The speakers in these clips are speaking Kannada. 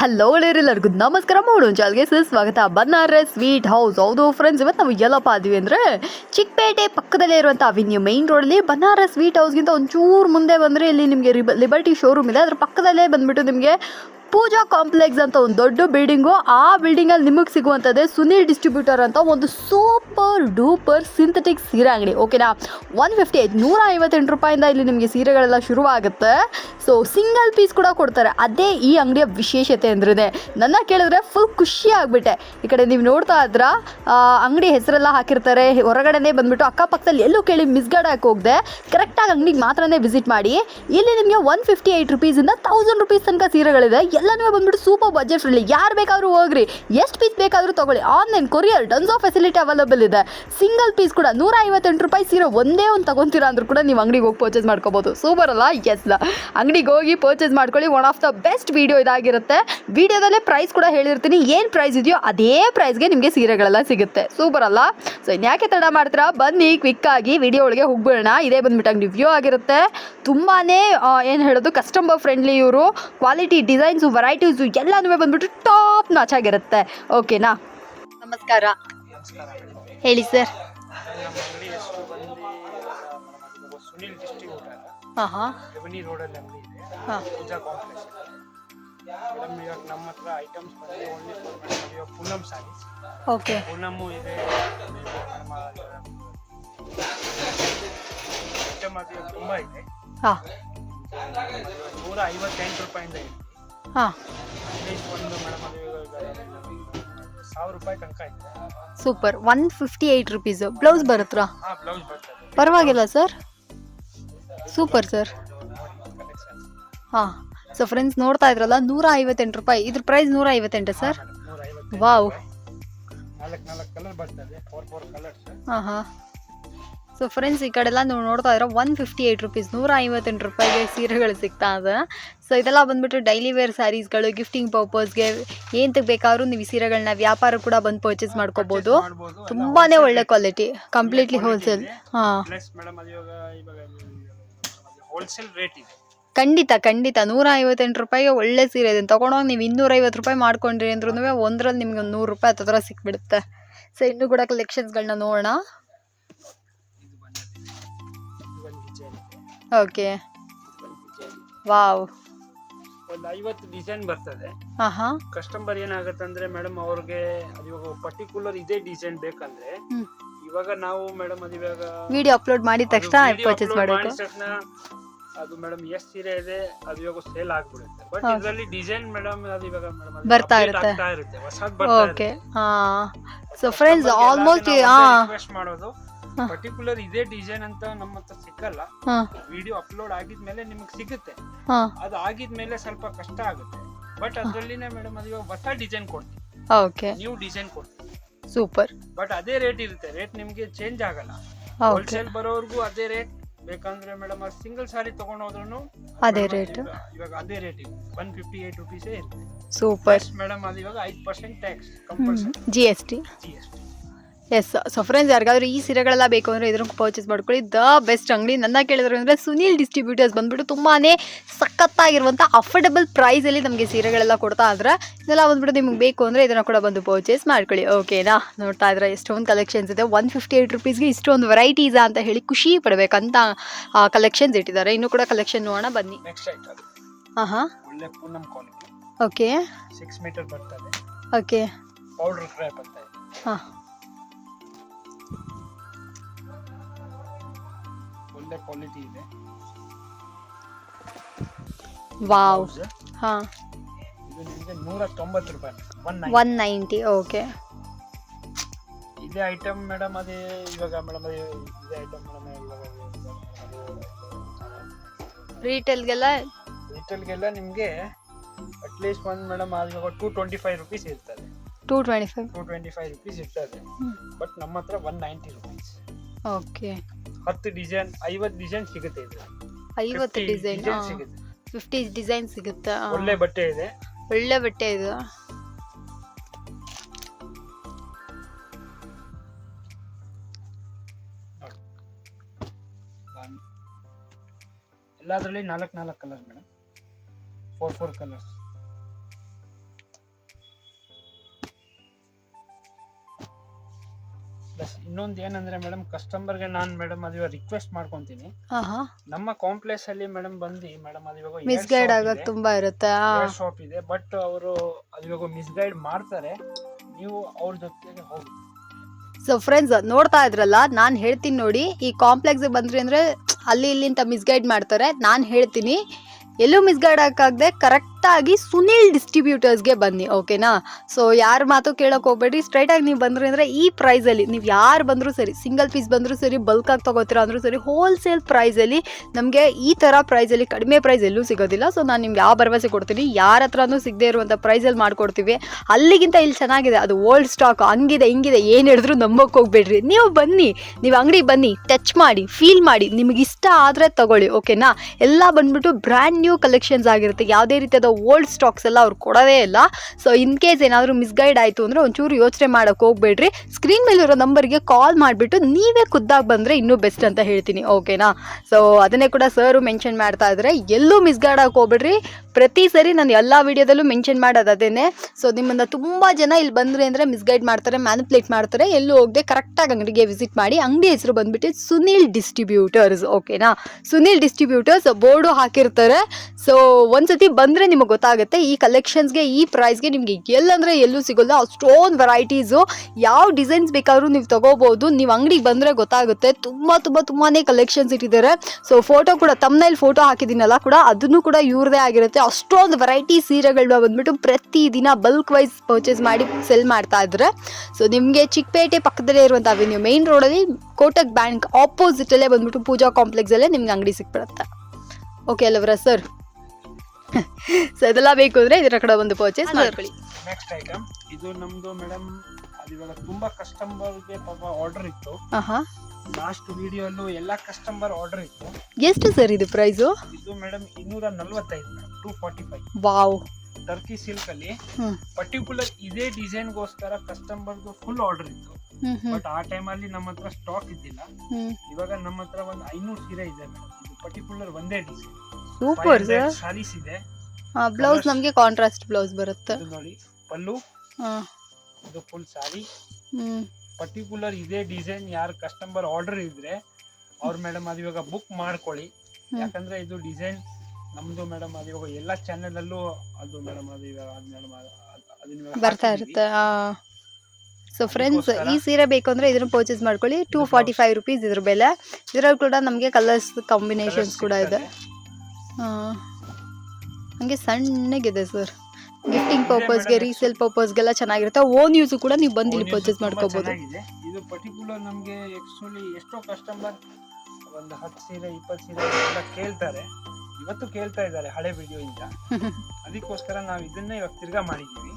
ಹಲೋ ಎಲ್ಲರಿಗೂ ನಮಸ್ಕಾರ. ಮೂಡು ಚಾಲ್ಗೆ ಸ್ವಾಗತ ಬನ್ನಾರೆ ಸ್ವೀಟ್ ಹೌಸ್ ಹೌದು ಫ್ರೆಂಡ್ಸ್ ಇವತ್ತು ನಾವು ಎಲ್ಲಪ್ಪ ಆದ್ವಿ ಅಂದರೆ ಚಿಕ್ಕಪೇಟೆ ಪಕ್ಕದಲ್ಲೇ ಇರುವಂಥ ಅವಿನ್ಯೂ ಮೈನ್ ರೋಡಲ್ಲಿ ಬನಾರಸ್ ಸ್ವೀಟ್ ಹೌಸ್ಗಿಂತ ಒಂಚೂರು ಮುಂದೆ ಬಂದರೆ ಇಲ್ಲಿ ನಿಮಗೆ ರಿಬ ಲಿಬರ್ಟಿ ಶೋರೂಮ್ ಇದೆ. ಅದ್ರ ಪಕ್ಕದಲ್ಲೇ ಬಂದ್ಬಿಟ್ಟು ನಿಮಗೆ ಪೂಜಾ ಕಾಂಪ್ಲೆಕ್ಸ್ ಅಂತ ಒಂದು ದೊಡ್ಡ ಬಿಲ್ಡಿಂಗು ಆ ಬಿಲ್ಡಿಂಗಲ್ಲಿ ನಿಮಗೆ ಸಿಗುವಂಥದ್ದೇ ಸುನೀಲ್ ಡಿಸ್ಟ್ರಿಬ್ಯೂಟರ್ ಅಂತ ಒಂದು ಸೂಪರ್ ಡೂಪರ್ ಸಿಂಥೆಟಿಕ್ ಸೀರೆ ಅಂಗಡಿ ಓಕೆನಾ ಒನ್ ಫಿಫ್ಟಿ ಏಯ್ಟ್ ನೂರ ಐವತ್ತೆಂಟು ರೂಪಾಯಿಂದ ಇಲ್ಲಿ ನಿಮಗೆ ಸೀರೆಗಳೆಲ್ಲ ಶುರುವಾಗುತ್ತೆ. ಸೊ ಸಿಂಗಲ್ ಪೀಸ್ ಕೂಡ ಕೊಡ್ತಾರೆ. ಅದೇ ಈ ಅಂಗಡಿಯ ವಿಶೇಷತೆ ಅಂದ್ರೆ ನನ್ನ ಕೇಳಿದ್ರೆ ಫುಲ್ ಖುಷಿ ಆಗಿಬಿಟ್ಟೆ. ಈ ಕಡೆ ನೀವು ನೋಡ್ತಾ ಇದ್ರ? ಅಂಗಡಿ ಹೆಸರೆಲ್ಲ ಹಾಕಿರ್ತಾರೆ. ಹೊರಗಡೆನೇ ಬಂದ್ಬಿಟ್ಟು ಅಕ್ಕಪಕ್ಕದಲ್ಲಿ ಎಲ್ಲೂ ಕೇಳಿ ಮಿಸ್ಗಡ್ ಹಾಕಿ ಹೋಗದೆ. ಕರೆಕ್ಟಾಗಿ ಅಂಗಡಿಗೆ ಮಾತ್ರನೇ ವಿಸಿಟ್ ಮಾಡಿ. ಇಲ್ಲಿ ನಿಮಗೆ ಒನ್ ಫಿಫ್ಟಿ ಏಯ್ಟ್ ರುಪೀಸಿಂದ ತೌಸಂಡ್ ರುಪೀಸ್ ತನಕ ಸೀರೆಗಳಿದೆ. ಎಲ್ಲನೂ ಬಂದ್ಬಿಟ್ಟು ಸೂಪರ್ ಬಜೆಟ್ ಫ್ರೆಂಡ್ಲಿ ಯಾರು ಬೇಕಾದ್ರೂ ಹೋಗ್ರಿ. ಎಷ್ಟು ಪೀಸ್ ಬೇಕಾದರೂ ತಗೊಳ್ಳಿ. Online courier Dunzo facility available ಇದೆ. ಸಿಂಗಲ್ ಪೀಸ್ ಕೂಡ ನೂರ ಐವತ್ತೆಂಟು ರೂಪಾಯಿ ಸೀರೆ ಒಂದೇ ಒಂದು ತಗೊಂತೀರಾ ಅಂದ್ರೂ ಕೂಡ ನೀವು ಅಂಗಡಿಗೆ ಹೋಗಿ ಪರ್ಚೇಸ್ ಮಾಡ್ಕೋಬೋದು. ಸೂಪರ್ ಅಲ್ಲ? ಎಸ್ ಅಂಗಡಿಗೆ ಹೋಗಿ ಪರ್ಚೇಸ್ ಮಾಡ್ಕೊಳ್ಳಿ. One of the best video ಇದಾಗಿರುತ್ತೆ. ವಿಡಿಯೋದಲ್ಲೇ ಪ್ರೈಸ್ ಕೂಡ ಹೇಳಿರ್ತೀನಿ. ಏನು ಪ್ರೈಸ್ ಇದೆಯೋ ಅದೇ ಪ್ರೈಸ್ಗೆ ನಿಮಗೆ ಸೀರೆಗಳೆಲ್ಲ ಸಿಗುತ್ತೆ. ಸೂಪರ್ ಅಲ್ಲ? ಸೊ ಇನ್ಯಾಕೆ ತಡ ಮಾಡ್ತೀರಾ? ಬನ್ನಿ ಕ್ವಿಕ್ಕಾಗಿ ವಿಡಿಯೋ ಒಳಗೆ ಹೋಗ್ಬಿಡೋಣ. ಇದೇ ಬಂದ್ಬಿಟ್ಟು ಅಂಗಡಿ ವ್ಯೂ ಆಗಿರುತ್ತೆ. ತುಂಬಾ ಏನು ಹೇಳೋದು? ಕಸ್ಟಮರ್ ಫ್ರೆಂಡ್ಲಿ ಇವರು. ಕ್ವಾಲಿಟಿ ಡಿಸೈನ್ಸು ವೆರೈಟೀಸು ಎಲ್ಲನೂ ಬಂದ್ಬಿಟ್ಟು ಟಾಪ್ ನಾಚ್ ಆಗಿರುತ್ತೆ. ಓಕೆನಾ? ನಮಸ್ಕಾರ. ಹೇಳಿ ಸರ್. ಹಾಂ ಹಾಂ. ಮೇಡಮ್ ಇವಾಗ ನಮ್ಮ ಹತ್ರ ಐಟಮ್ಸ್ ಬಂದು ಓನ್ಲಿ ಫಾರ್ ಮೇಡಮ್ ಇವಾಗ ಪೂನಮ್ ಸ್ಯಾರೀಸ್ ಓಕೆ. ಪೂನಮ್ಮು ಇದೆ. ಐಟಮ್ ಅದು ಇವಾಗ ತುಂಬ ಇದೆ. ಹಾಂ. ನೂರ ಐವತ್ತೆಂಟು ರೂಪಾಯಿಂದ ಇದೆ. ಹಾಂ. ಸಾವಿರ ರೂಪಾಯಿ ತನಕ super. One fifty eight rupees blouse ಬರುತ್ತಾ? ಹಾಂ ಬ್ಲೌಸ್ ಬರ್ತದೆ ಪರವಾಗಿಲ್ಲ ಸರ್ ಸೂಪರ್ ಸರ್ ಹಾಂ. ಸೊ ಫ್ರೆಂಡ್ಸ್ ನೋಡ್ತಾ ಇದ್ರಲ್ಲ ನೂರ ಐವತ್ತೆಂಟು ರೂಪಾಯಿ. ಇದ್ರ ಪ್ರೈಸ್ ನೂರ ಐವತ್ತೆಂಟು ಸರ್ ವಾವ್ ನಾಲ್ಕು ನಾಲ್ಕು ಕಲರ್ ಬರ್ತದೆ. ಫೋರ್ ಫೋರ್ ಕಲರ್ಸ್ ಹಾಂ ಹಾಂ. ಸೊ ಫ್ರೆಂಡ್ಸ್ ಈ ಕಡೆಲ್ಲ ನೀವು ನೋಡ್ತಾ ಇದ್ರೆ ಒನ್ ಫಿಫ್ಟಿ ಏಯ್ಟ್ ರುಪೀಸ್ ನೂರ ಐವತ್ತೆಂಟು ರೂಪಾಯಿಗೆ ಸೀರೆಗಳು ಸಿಗ್ತಾ ಇದೆ. ಸೊ ಇದೆಲ್ಲ ಬಂದ್ಬಿಟ್ಟು ಡೈಲಿ ವೇರ್ ಸ್ಯಾರೀಸ್ಗಳು ಗಿಫ್ಟಿಂಗ್ ಪರ್ಪಸ್ಗೆ ಏಂತಕ್ಕೆ ಬೇಕಾದ್ರೂ ನೀವು ಈ ಸೀರೆಗಳನ್ನ ವ್ಯಾಪಾರ ಕೂಡ ಬಂದು ಪರ್ಚೇಸ್ ಮಾಡ್ಕೋಬೋದು. ತುಂಬಾನೇ ತುಂಬಾ ಒಳ್ಳೆ ಕ್ವಾಲಿಟಿ ಕಂಪ್ಲೀಟ್ಲಿ ಹೋಲ್ಸೇಲ್ ಹಾಂ. ಖಂಡಿತ ಖಂಡಿತ. ನೂರ ಐವತ್ತೆಂಟು ರೂಪಾಯಿಗೆ ಒಳ್ಳೆ ಸೀರೆ ಇದೆ. ತಗೊಂಡೋಗಿ ನೀವು ಇನ್ನೂರೈವತ್ತು ರೂಪಾಯಿ ಮಾಡ್ಕೊಂಡ್ರಿ ಅಂದ್ರೂ ಒಂದರಲ್ಲಿ ನಿಮ್ಗೆ ಒಂದು ನೂರು ರೂಪಾಯಿ ಹತ್ತಿರ ಸಿಕ್ಬಿಡುತ್ತೆ. ಸೊ ಇನ್ನೂ ಕೂಡ ಕಲೆಕ್ಷನ್ಸ್ಗಳನ್ನ ನೋಡೋಣ. ಓಕೆ. ವಾವ್. ಒಂದು ಐವತ್ತು ಡಿಸೈನ್ ಬರ್ತದೆ. ಹಾ ಹಾ ಕಸ್ಟಮರ್ ಏನಾಗುತ್ತೆ ಅಂದ್ರೆ ಮೇಡಮ್ ಅವ್ರಿಗೆ ಅದು ಇವಾಗ ಪರ್ಟಿಕ್ಯುಲರ್ ಇದೇ ಡಿಸೈನ್ ಬೇಕಂದ್ರೆ ಇವಾಗ ನಾವು ಮೇಡಮ್ ಅದು ಇವಾಗ ವಿಡಿಯೋ ಅಪ್ಲೋಡ್ ಮಾಡಿದ ತಕ್ಷಣ ಪರ್ಚೇಸ್ ಮಾಡಬೇಕು ಅದು ಮೇಡಮ್ ಎಷ್ಟು ಸೀರೆ ಇದೆ ಅದು ಇವಾಗ ಸೇಲ್ ಆಗ್ಬಿಡುತ್ತೆ. ಬಟ್ ಇದರಲ್ಲಿ ಡಿಸೈನ್ ಮೇಡಮ್ ಅದು ಇವಾಗ ಮೇಡಮ್ ಬರ್ತಾ ಇರುತ್ತೆ. ಓಕೆ. ಹಾ. ಸೊ ಫ್ರೆಂಡ್ಸ್ ಆಲ್ಮೋಸ್ಟ್ ಹಾ. request ಮಾಡೋದು. ಪರ್ಟಿಕ್ಯುಲರ್ ಇದೇ ಡಿಸೈನ್ ಅಂತ ನಮ್ಮ ಹತ್ರ ಸಿಕ್ಕಲ್ಲ. ಹಾಂ. ವಿಡಿಯೋ ಅಪ್ಲೋಡ್ ಆಗಿದ್ಮೇಲೆ ನಿಮಗೆ ಸಿಗುತ್ತೆ. ಹಾಂ. ಅದು ಆಗಿದ್ಮೇಲೆ ಸ್ವಲ್ಪ ಕಷ್ಟ ಆಗುತ್ತೆ. ಬಟ್ ಅದರಲ್ಲಿನೇ ಮೇಡಮ್ ಅದು ಇವಾಗ ಹೊಸ ಡಿಸೈನ್ ಕೊಡ್ತೀವಿ. ಓಕೆ ನ್ಯೂ ಡಿಸೈನ್ ಕೊಡ್ತೀವಿ. ಸೂಪರ್ ಬಟ್ ಅದೇ ರೇಟ್ ಇರುತ್ತೆ. ರೇಟ್ ನಿಮಗೆ ಚೇಂಜ್ ಆಗಲ್ಲ. ಓಕೆ ಹೋಲ್ಸೇಲ್ ಬರೋರ್ಗೂ ಅದೇ ರೇಟ್ ಬೇಕಂದ್ರೆ ಮೇಡಮ್ ಅದು ಸಿಂಗಲ್ ಸಾರಿ ತಗೊಂಡೋದ್ರು ಅದೇ ರೇಟ್ ಇವಾಗ ಅದೇ ರೇಟ್ ಒನ್ ಫಿಫ್ಟಿ ಏಟ್ ರುಪೀಸೇ ಇರುತ್ತೆ. ಸೂಪರ್ ಮೇಡಮ್ ಅದು ಇವಾಗ ಐದು percent tax compulsory G S T G S T S so friends ಯಾರಿಗಾದ್ರೂ ಈ ಸೀರೆಗಳೆಲ್ಲ ಬೇಕು ಅಂದರೆ ಇದ್ರ ಪರ್ಚೇಸ್ ಮಾಡ್ಕೊಳ್ಳಿ. ದ ಬೆಸ್ಟ್ ಅಂಗಡಿ ನನ್ನ ಕೇಳಿದ್ರು ಅಂದರೆ ಸುನೀಲ್ ಡಿಸ್ಟ್ರಿಬ್ಯೂಟರ್ಸ್ ಬಂದ್ಬಿಟ್ಟು ತುಂಬಾ ಸಖತ್ತಾಗಿರುವಂಥ ಅಫೋರ್ಡಬಲ್ ಪ್ರೈಸಲ್ಲಿ ನಮಗೆ ಸೀರೆಗಳೆಲ್ಲ ಕೊಡ್ತಾ ಇದ್ರೆ ಇದೆಲ್ಲ ಬಂದ್ಬಿಟ್ಟು ನಿಮ್ಗೆ ಬೇಕು ಅಂದರೆ ಇದನ್ನು ಕೂಡ ಬಂದು ಪರ್ಚೇಸ್ ಮಾಡ್ಕೊಳ್ಳಿ. ಓಕೆನಾ ನೋಡ್ತಾ ಇದ್ರೆ ಎಷ್ಟೊಂದು ಕಲೆಕ್ಷನ್ಸ್ ಇದೆ. ಒನ್ ಫಿಫ್ಟಿ ಏಯ್ಟ್ ರುಪೀಸ್ಗೆ ಇಷ್ಟೊಂದು ವೆರೈಟೀಸಾ ಅಂತ ಹೇಳಿ ಖುಷಿ ಪಡಬೇಕಂತ ಕಲೆಕ್ಷನ್ಸ್ ಇಟ್ಟಿದ್ದಾರೆ. ಇನ್ನೂ ಕೂಡ ಕಲೆಕ್ಷನ್ ನೋಡೋಣ ಬನ್ನಿ. ಹಾಂ ಹಾಂ ಓಕೆ ಸಿಕ್ಸ್ ಮೀಟರ್ ಬರ್ತದೆ. ಓಕೆ ಪೌಡರ್ ಹಾಂ. ಒಳ್ಳೆ ಕ್ವಾಲಿಟಿ ಇದೆ. ವಾವ್. ಹಾ. ಇದು ನಿಮಗೆ ನೂರ ತೊಂಬತ್ತು ರೂಪಾಯಿ ಒನ್ ನೈಂಟಿ. ಓಕೆ. ಇದೇ ಐಟಮ್ ಮೇಡಮ್ ಅದೇ ಇವಾಗ ಮೇಡಮ್ ಇದೇ ಐಟಮ್ ಮೇಡಮ್ ಇವಾಗ ರೀಟೇಲ್ಗೆಲ್ಲ ರಿಟೇಲ್ಗೆಲ್ಲ ನಿಮಗೆ ಅಟ್ಲೀಸ್ಟ್ ಒಂದು ಮೇಡಮ್ ಇವಾಗ ಟೂ ಟ್ವೆಂಟಿ ಫೈವ್ ರುಪೀಸ್ ಇರ್ತದೆ. Two twenty five two twenty five rupees ಇರ್ತದೆ ಬಟ್ ನಮ್ಮ ಹತ್ರ ಒನ್ ನೈಂಟಿ ರುಪೀಸ್ ಓಕೆ ಹತ್ತು ಡಿಸೈನ್ ಐವತ್ತು ಡಿಸೈನ್ ಸಿಗುತ್ತೆ ಇದು. ಐವತ್ತು 50 ಡಿಸೈನ್ design ಸಿಗುತ್ತೆ. ಫಿಫ್ಟಿ ಡಿಸೈನ್ ಸಿಗುತ್ತೆ ಆ, ಒಳ್ಳೆ ಬಟ್ಟೆ ಇದೆ. ಒಳ್ಳೆ ಬಟ್ಟೆ ಇದು. ಎಲ್ಲದರಲ್ಲಿ ನಾಲ್ಕು ನಾಲ್ಕು colour madam. Four four colours ಇನ್ನೊಂದು ಏನಂದ್ರೆ ಮೇಡಮ್ ಕಸ್ಟಮರ್ಗೆ ನಾನು ಮೇಡಮ್ ಅದು ಇವಾಗ ರಿಕ್ವೆಸ್ಟ್ ಮಾಡ್ಕೊಂತೀನಿ. ನಮ್ಮ ಕಾಂಪ್ಲೆಕ್ಸ್ ಅಲ್ಲಿ ಮೇಡಮ್ ಬಂದು ಮೇಡಮ್ ಅದು ಇವಾಗ ಮಿಸ್ಗೈಡ್ ಆಗೋದು ತುಂಬಾ ಇರುತ್ತೆ ಆ, ಶಾಪ್ ಇದೆ ಬಟ್ ಅವರು ಅದು ಇವಾಗ ಮಿಸ್ಗೈಡ್ ಮಾಡ್ತಾರೆ. ನೀವು ಅವ್ರ ಜೊತೆಗೆ ಹೋಗಿ. ಸೊ ಫ್ರೆಂಡ್ಸ್ ನೋಡ್ತಾ ಇದ್ರಲ್ಲ ನಾನು ಹೇಳ್ತೀನಿ ನೋಡಿ ಈ ಕಾಂಪ್ಲೆಕ್ಸಿಗೆ ಬಂದ್ರಿ ಅಂದರೆ ಅಲ್ಲಿ ಇಲ್ಲಿ ಮಿಸ್ ಮಿಸ್ಗೈಡ್ ಮಾಡ್ತಾರೆ ನಾನು ಹೇಳ್ತೀನಿ. ಎಲ್ಲೂ ಮಿಸ್ಗೈಡ್ ಹಾಕಾಗದೆ ಕರೆಕ್ಟಾಗಿ ಸುನಿಲ್ ಡಿಸ್ಟ್ರಿಬ್ಯೂಟರ್ಸ್ಗೆ ಬನ್ನಿ ಓಕೆನಾ ಸೊ ಯಾರ ಮಾತು ಕೇಳೋಕೆ ಹೋಗ್ಬೇಡಿ ಸ್ಟ್ರೈಟಾಗಿ ನೀವು ಬಂದ್ರಿ ಅಂದರೆ ಈ ಪ್ರೈಸಲ್ಲಿ ನೀವು ಯಾರು ಬಂದರೂ ಸರಿ ಸಿಂಗಲ್ ಪೀಸ್ ಬಂದರೂ ಸರಿ ಬಲ್ಕಾಗಿ ತೊಗೋತೀರ ಅಂದರೂ ಸರಿ ಹೋಲ್ಸೇಲ್ ಪ್ರೈಸಲ್ಲಿ ನಮಗೆ ಈ ಥರ ಪ್ರೈಸಲ್ಲಿ ಕಡಿಮೆ ಪ್ರೈಸ್ ಎಲ್ಲೂ ಸಿಗೋದಿಲ್ಲ. ಸೊ ನಾನು ನಿಮ್ಗೆ ಯಾವ ಭರವಸೆ ಕೊಡ್ತೀನಿ, ಯಾರ ಹತ್ರನೂ ಸಿಗದೆ ಇರುವಂಥ ಪ್ರೈಸಲ್ಲಿ ಮಾಡ್ಕೊಡ್ತೀವಿ. ಅಲ್ಲಿಗಿಂತ ಇಲ್ಲಿ ಚೆನ್ನಾಗಿದೆ, ಅದು ಓಲ್ಡ್ ಸ್ಟಾಕ್ ಹಂಗಿದೆ, ಹಿಂಗಿದೆ, ಏನು ಹೇಳಿದ್ರು ನಂಬೋಕೆ ಹೋಗ್ಬೇಡ್ರಿ. ನೀವು ಬನ್ನಿ, ನೀವು ಅಂಗಡಿ ಬನ್ನಿ ಟಚ್ ಮಾಡಿ ಫೀಲ್ ಮಾಡಿ, ನಿಮಗೆ ಇಷ್ಟ ಆದರೆ ತಗೊಳ್ಳಿ ಓಕೆನಾ ಎಲ್ಲ ಬಂದ್ಬಿಟ್ಟು ಬ್ರ್ಯಾಂಡ್ ನ್ಯೂ ಕಲೆಕ್ಷನ್ಸ್ ಆಗಿರುತ್ತೆ, ಯಾವುದೇ ರೀತಿಯಾದ ಓಲ್ಡ್ ಸ್ಟಾಕ್ಸ್ ಎಲ್ಲ ಅವ್ರು ಕೊಡೋದೇ ಇಲ್ಲ. ಸೊ ಇನ್ ಕೇಸ್ ಏನಾದರೂ ಮಿಸ್ಗೈಡ್ ಆಯಿತು ಅಂದರೆ ಒಂಚೂರು ಯೋಚನೆ ಮಾಡೋಕೆ ಹೋಗ್ಬೇಡ್ರಿ. ಸ್ಕ್ರೀನ್ ಮೇಲಿರೋ ನಂಬರ್ಗೆ ಕಾಲ್ ಮಾಡಿಬಿಟ್ಟು ನೀವೇ ಖುದ್ದಾಗಿ ಬಂದರೆ ಇನ್ನೂ ಬೆಸ್ಟ್ ಅಂತ ಹೇಳ್ತೀನಿ ಓಕೆನಾ ಸೊ ಅದನ್ನೇ ಕೂಡ ಸರು ಮೆನ್ಷನ್ ಮಾಡ್ತಾ ಇದ್ದಾರೆ ಎಲ್ಲೂ ಮಿಸ್ಗೈಡ್ ಆಗಿ ಹೋಗ್ಬೇಡ್ರಿ. ಪ್ರತಿ ಸರಿ ನಾನು ಎಲ್ಲ ವಿಡಿಯೋದಲ್ಲೂ ಮೆನ್ಷನ್ ಮಾಡೋದು ಅದೇನೆ. ಸೊ ನಿಮ್ಮನ್ನು ತುಂಬ ಜನ ಇಲ್ಲಿ ಬಂದರೆ ಅಂದರೆ ಮಿಸ್ಗೈಡ್ ಮಾಡ್ತಾರೆ ಮ್ಯಾನಿಪ್ಲೇಟ್ ಮಾಡ್ತಾರೆ, ಎಲ್ಲೂ ಹೋಗದೆ ಕರೆಕ್ಟಾಗಿ ಅಂಗಡಿಗೆ ವಿಸಿಟ್ ಮಾಡಿ ಅಂಗಡಿ ಹೆಸರು ಬಂದುಬಿಟ್ಟು ಸುನೀಲ್ ಡಿಸ್ಟ್ರಿಬ್ಯೂಟರ್ಸ್ ಓಕೆನಾ ಸುನೀಲ್ ಡಿಸ್ಟ್ರಿಬ್ಯೂಟರ್ಸ್ ಬೋರ್ಡು ಹಾಕಿರ್ತಾರೆ. ಸೊ ಒಂದ್ಸತಿ ಬಂದರೆ ನಿಮಗೆ ಗೊತ್ತಾಗುತ್ತೆ ಈ ಕಲೆಕ್ಷನ್ಸ್ಗೆ ಈ ಪ್ರೈಸ್ಗೆ ನಿಮಗೆ ಎಲ್ಲಂದ್ರೆ ಎಲ್ಲೂ ಸಿಗೋಲ್ಲ. ಅಷ್ಟೊಂದು ವೆರೈಟೀಸು ಯಾವ ಡಿಸೈನ್ಸ್ ಬೇಕಾದ್ರೂ ನೀವು ತಗೋಬೋದು. ನೀವು ಅಂಗಡಿಗೆ ಬಂದರೆ ಗೊತ್ತಾಗುತ್ತೆ. ತುಂಬ ತುಂಬ ತುಂಬಾ ಕಲೆಕ್ಷನ್ಸ್ ಇಟ್ಟಿದ್ದಾರೆ. ಸೊ ಫೋಟೋ ಕೂಡ ತಮ್ಮನೇಲಿ ಫೋಟೋ ಹಾಕಿದ್ದೀನಲ್ಲ ಕೂಡ, ಅದನ್ನು ಕೂಡ ಇವ್ರದೇ ಆಗಿರುತ್ತೆ. ಅಷ್ಟೊಂದು ವೆರೈಟಿ ಸೀರೆಗಳನ್ನ ಬಂದ್ಬಿಟ್ಟು ಪ್ರತಿದಿನ ಬಲ್ಕ್ ವೈಸ್ ಪರ್ಚೇಸ್ ಮಾಡಿ ಸೆಲ್ ಮಾಡ್ತಾ ಇದ್ದಾರೆ. ಸೊ ನಿಮಗೆ ಚಿಕ್ಕಪೇಟೆ ಪಕ್ಕದಲ್ಲೇ ಇರುವಂಥ ಅವೆನ್ಯೂ ಮೇನ್ ರೋಡಲ್ಲಿ ಕೋಟಕ್ ಬ್ಯಾಂಕ್ ಆಪೋಸಿಟಲ್ಲೇ ಬಂದ್ಬಿಟ್ಟು ಪೂಜಾ ಕಾಂಪ್ಲೆಕ್ಸಲ್ಲೇ ನಿಮ್ಗೆ ಅಂಗಡಿ ಸಿಕ್ಬಿಡುತ್ತೆ. ಓಕೆ ಅಲ್ಲವರ ಸರ್ ಸೊ ಇದೆಲ್ಲ ಬೇಕು ಅಂದರೆ ಇದರ ಕಡೆ ಒಂದು ಪರ್ಚೇಸ್ ಮಾಡ್ಕೊಳ್ಳಿ. ನೆಕ್ಸ್ಟ್ ಐಟಮ್ ಇದು ನಮ್ದು ಮೇಡಮ್ ಅದು ಇವಾಗ ತುಂಬಾ ಕಸ್ಟಮರ್ಗೆ ಪಾಪ ಆರ್ಡರ್ ಇತ್ತು. ಹಾಂ ಲಾಸ್ಟ್ ಲಾಸ್ಟ್ ವಿಡಿಯೋಲ್ಲೂ ಎಲ್ಲಾ ಕಸ್ಟಮರ್ ಆರ್ಡರ್ ಇತ್ತು. ಎಷ್ಟು ಸರ್ ಇದು ಪ್ರೈಸು ಇದು ಮೇಡಮ್ ಇನ್ನೂರ ನಲ್ವತ್ತೈದು two forty five wow. Turkey silk ಅಲ್ಲಿ ಹ್ಞೂ ಪರ್ಟಿಕ್ಯುಲರ್ ಇದೇ ಕಸ್ಟಮರ್ಗೆ ಫುಲ್ ಆರ್ಡರ್ ಇತ್ತು. ಬಟ್ ಆ ಟೈಮಲ್ಲಿ ನಮ್ಮ ಹತ್ರ ಸ್ಟಾಕ್ ಇದ್ದಿಲ್ಲ. ಇವಾಗ ನಮ್ಮ ಹತ್ರ ಒಂದು ಐನೂರು ಸೀರೆ ಇದೆ ಮೇಡಮ್ ಇದು ಪರ್ಟಿಕ್ಯುಲರ್ ಒಂದೇ ಡಿಸೈನ್ ಸೂಪರ್ ಸರ್ ಸಾರೀಸ್ ಇದೆ. ಬ್ಲೌಸ್ ನಮಗೆ ಕಾಂಟ್ರಾಸ್ಟ್ ಬ್ಲೌಸ್ ಬರುತ್ತೆ. ನೋಡಿ ಪಲ್ಲು. ಇದು ಫುಲ್ ಸಾರಿ. ಪರ್ಟಿಕ್ಯುಲರ್ ಇದೇ ಡಿಸೈನ್ ಯಾರು ಕಸ್ಟಮರ್ ಆರ್ಡರ್ ಇದ್ರೆ ಅವ್ರು ಮೇಡಮ್ ಅದು ಇವಾಗ ಬುಕ್ ಮಾಡ್ಕೊಳ್ಳಿ. ಯಾಕಂದ್ರೆ ಇದು ಡಿಸೈನ್ ನಮ್ದು ಮೇಡಮ್ ಅದು ಇವಾಗ ಎಲ್ಲ ಚಾನೆಲ್ ಅಲ್ಲೂ ಅದು ಮೇಡಮ್ ಅದು ಇವಾಗ ಅದು ಮೇಡಮ್ ಅದನ್ನ ಬರ್ತಾ ಇರುತ್ತೆ ಸೊ ಫ್ರೆಂಡ್ಸ್ ಈ ಸೀರೆ ಬೇಕು ಅಂದರೆ ಇದನ್ನು ಪರ್ಚೇಸ್ ಮಾಡ್ಕೊಳ್ಳಿ. ಟೂ ಫಾರ್ಟಿ ಫೈವ್ ರುಪೀಸ್ ಇದ್ರ ಬೆಲೆ. ಇದರಲ್ಲಿ ಕೂಡ ನಮಗೆ ಕಲರ್ಸ್ ಕಾಂಬಿನೇಷನ್ಸ್ ಕೂಡ ಇದೆ. ಹಂಗೆ ಸಣ್ಣಗಿದೆ ಸರ್. ಗಿಫ್ಟಿಂಗ್ ಪರ್ಪಸ್ಗೆ ರೀಸೇಲ್ ಪರ್ಪಸ್ಗೆಲ್ಲ ಚೆನ್ನಾಗಿರುತ್ತೆ. ಓನ್ ಯೂಸ್ ಕೂಡ ನೀವು ಬಂದು ಇಲ್ಲಿ ಪರ್ಚೇಸ್ ಮಾಡ್ಕೋಬೋದು. ಇದು ಪರ್ಟಿಕ್ಯುಲರ್ ನಮಗೆ ಆ್ಯಕ್ಚುಲಿ ಎಷ್ಟೋ ಕಸ್ಟಮರ್ ಒಂದು ಹತ್ತು ಸೀರೆ ಇಪ್ಪತ್ತು ಸೀರೆ ಎಲ್ಲ ಕೇಳ್ತಾರೆ. ಇವತ್ತು ಕೇಳ್ತಾ ಇದ್ದಾರೆ ಹಳೆ ವಿಡಿಯೋ ಇಂದ. ಅದಕ್ಕೋಸ್ಕರ ನಾವು ಇದನ್ನೇ ಇವಾಗ ತಿರ್ಗಾ ಮಾಡಿದ್ದೀವಿ.